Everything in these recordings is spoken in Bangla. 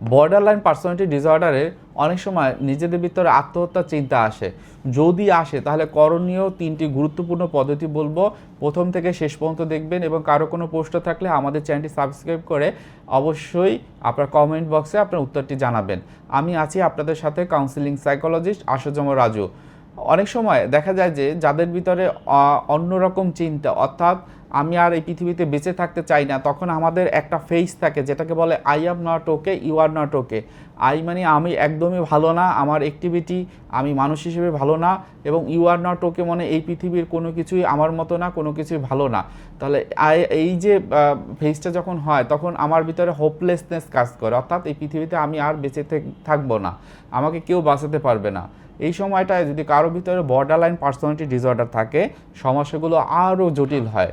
বর্ডার লাইন পার্সোনালিটি ডিসঅর্ডারে অনেক সময় নিজেদের ভিতরে আত্মহত্যার চিন্তা আসে। যদি আসে, তাহলে করণীয় তিনটি গুরুত্বপূর্ণ পদ্ধতি বলব। প্রথম থেকে শেষ পর্যন্ত দেখবেন এবং কারও কোনো প্রশ্ন থাকলে আমাদের চ্যানেলটি সাবস্ক্রাইব করে অবশ্যই আপনার কমেন্ট বক্সে আপনার উত্তরটি জানাবেন। আমি আছি আপনাদের সাথে কাউন্সিলিং সাইকোলজিস্ট আশুজম রাজু। অনেক সময় দেখা যায় যে, যাদের ভিতরে অন্যরকম চিন্তা, অর্থাৎ আমি আর এই পৃথিবীতে বেঁচে থাকতে চাই না, তখন আমাদের একটা ফেস থাকে যেটাকে বলে I am not okay you are not okay I মানে আমি একদমই ভালো না, আমার অ্যাক্টিভিটি আমি মানুষ হিসেবে ভালো না, এবং ইউ আর নট ওকে মানে এই পৃথিবীর কোনো কিছুই আমার মতো না, কোনো কিছুই ভালো না। তাহলে আই- এই যে ফেসটা যখন হয়, তখন আমার ভিতরে হোপলেসনেস কাজ করে, অর্থাৎ এই পৃথিবীতে আমি আর বেঁচে থাক- থাকব না, আমাকে কেউ বাঁচাতে পারবে না। এই সময়টায় যদি কারও ভিতরে বর্ডার লাইন পার্সোনালিটি ডিসঅর্ডার থাকে, সমস্যাগুলো আরও জটিল হয়।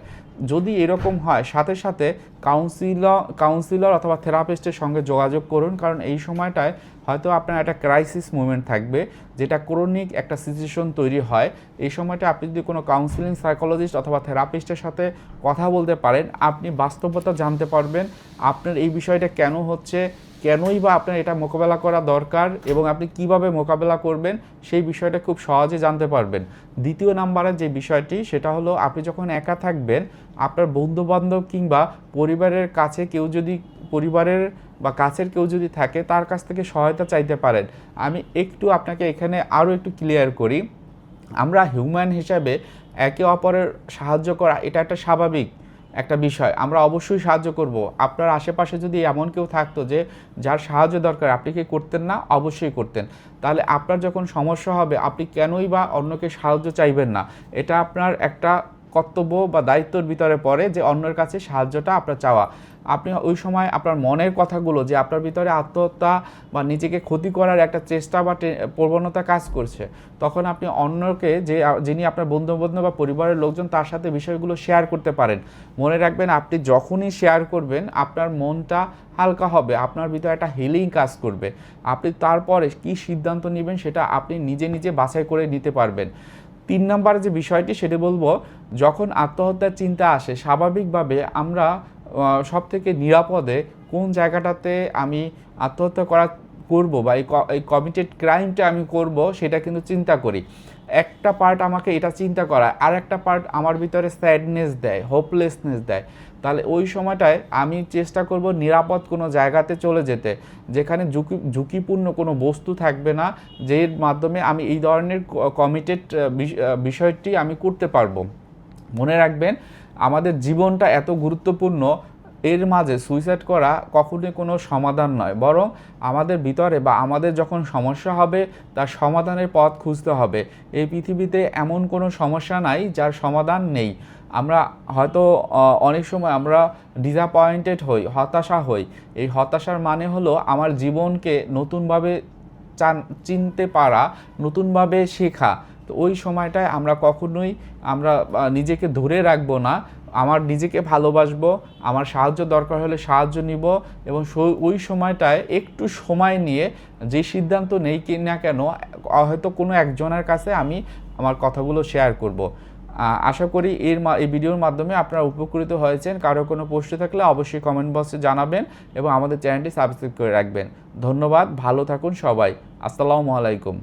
যদি এরকম হয়, সাথে সাথে কাউন্সিলর কাউন্সিলর অথবা থেরাপিস্টের সঙ্গে যোগাযোগ করুন, কারণ এই সময়টায় হয়তো আপনার একটা ক্রাইসিস মুভমেন্ট থাকবে, যেটা ক্রনিক একটা সিচুয়েশন তৈরি হয়। এই সময়টা আপনি যদি কোনো কাউন্সিলিং সাইকোলজিস্ট অথবা থেরাপিস্টের সাথে কথা বলতে পারেন, আপনি বাস্তবতা জানতে পারবেন আপনার এই বিষয়টা কেন হচ্ছে কেনই বা আপনার এটা মোকাবেলা করা দরকার এবং আপনি কীভাবে মোকাবেলা করবেন, সেই বিষয়টা খুব সহজে জানতে পারবেন। দ্বিতীয় নাম্বারের যে বিষয়টি, সেটা হলো আপনি যখন একা থাকবেন, আপনার বন্ধুবান্ধব কিংবা পরিবারের কাছে কেউ যদি, পরিবারের বা কাছের কেউ যদি থাকে, তার কাছ থেকে সহায়তা চাইতে পারেন। আমি একটু আপনাকে এখানে আরও একটু ক্লিয়ার করি। আমরা হিউম্যান হিসাবে একে অপরের সাহায্য করা, এটা একটা স্বাভাবিক। একটা বিষয়, আমরা অবশ্যই সাহায্য করব। আপনার আশেপাশে যদি এমন কেউ থাকতো যে, যার সাহায্য দরকার, আপনি কি করতেন না? অবশ্যই করতেন। তাহলে আপনার যখন সমস্যা হবে, আপনি কেনই বা অন্যকে সাহায্য চাইবেন না? এটা আপনার একটা কর্তব্য বা দায়িত্বর ভিতরে পড়ে যে অন্যের কাছে সাহায্যটা আপনার চাওয়া। আপনি ওই সময় আপনার মনের কথাগুলো যে আপনার ভিতরে আত্মহত্যা বা নিজেকে ক্ষতি করার একটা চেষ্টা বা প্রবণতা কাজ করছে, তখন আপনি অন্যকে যে, যিনি আপনার বন্ধু বান্ধব বা পরিবারের লোকজন তার সাথে বিষয়গুলো শেয়ার করতে পারেন। মনে রাখবেন আপনি যখনই শেয়ার করবেন, আপনার মনটা হালকা হবে, আপনার ভিতরে একটা হিলিং কাজ করবে। আপনি তারপরে কি সিদ্ধান্ত নেবেন সেটা আপনি নিজে নিজে বাছাই করে নিতে পারবেন। তিন নাম্বার যে বিষয়টি, সেটি বলব, যখন আত্মহত্যার চিন্তা আসে, স্বাভাবিকভাবে আমরা সব থেকে নিরাপদে কোন জায়গাটাতে আমি আত্মহত্যা করা করব বা এই কমিটেড ক্রাইমটা আমি করব, সেটা কিন্তু চিন্তা করি। একটা পার্ট আমাকে এটা চিন্তা করায়, আর একটা পার্ট আমার ভিতরে স্যাডনেস দেয় হোপলেসনেস দেয়। তাহলে ওই সময়টায় আমি চেষ্টা করব নিরাপদ কোনো জায়গাতে চলে যেতে, যেখানে ঝুঁকি, ঝুঁকিপূর্ণ কোনো বস্তু থাকবে না, যের মাধ্যমে আমি এই ধরনের কমিটেড বিষয়টি আমি করতে পারব। মনে রাখবেন, আমাদের জীবনটা এত গুরুত্বপূর্ণ এর মাঝে সুইসাইড করা কখনোই কোনো সমাধান নয়। বরং আমাদের ভিতরে বা আমাদের যখন সমস্যা হবে, তার সমাধানের পথ খুঁজতে হবে। এই পৃথিবীতে এমন কোনো সমস্যা নাই, যার সমাধান নেই। আমরা হয়তো অনেক সময় আমরা ডিসঅ্যাপয়েন্টেড হই, হতাশা হই। এই হতাশার মানে হলো আমার জীবনকে নতুনভাবে চান, চিনতে পারা, নতুনভাবে শেখা। তো ওই সময়টায় আমরা কখনোই আমরা নিজেকে ধরে রাখব না। আমার নিজেকে ভালোবাসবো, আমার সাহায্য দরকার হলে সাহায্য নিব এবং ওই সময়টায় একটু সময় নিয়ে যে সিদ্ধান্ত নেই কি না কেন হয়তো কোনো একজনের কাছে আমি আমার কথাগুলো শেয়ার করব। আশা করি এর এই ভিডিওর মাধ্যমে আপনারা উপকৃত হয়েছেন। কারও কোনো প্রশ্ন থাকলে অবশ্যই কমেন্ট বক্সে জানাবেন এবং আমাদের চ্যানেলটি সাবস্ক্রাইব করে রাখবেন। ধন্যবাদ, ভালো থাকুন সবাই। আসসালামু আলাইকুম।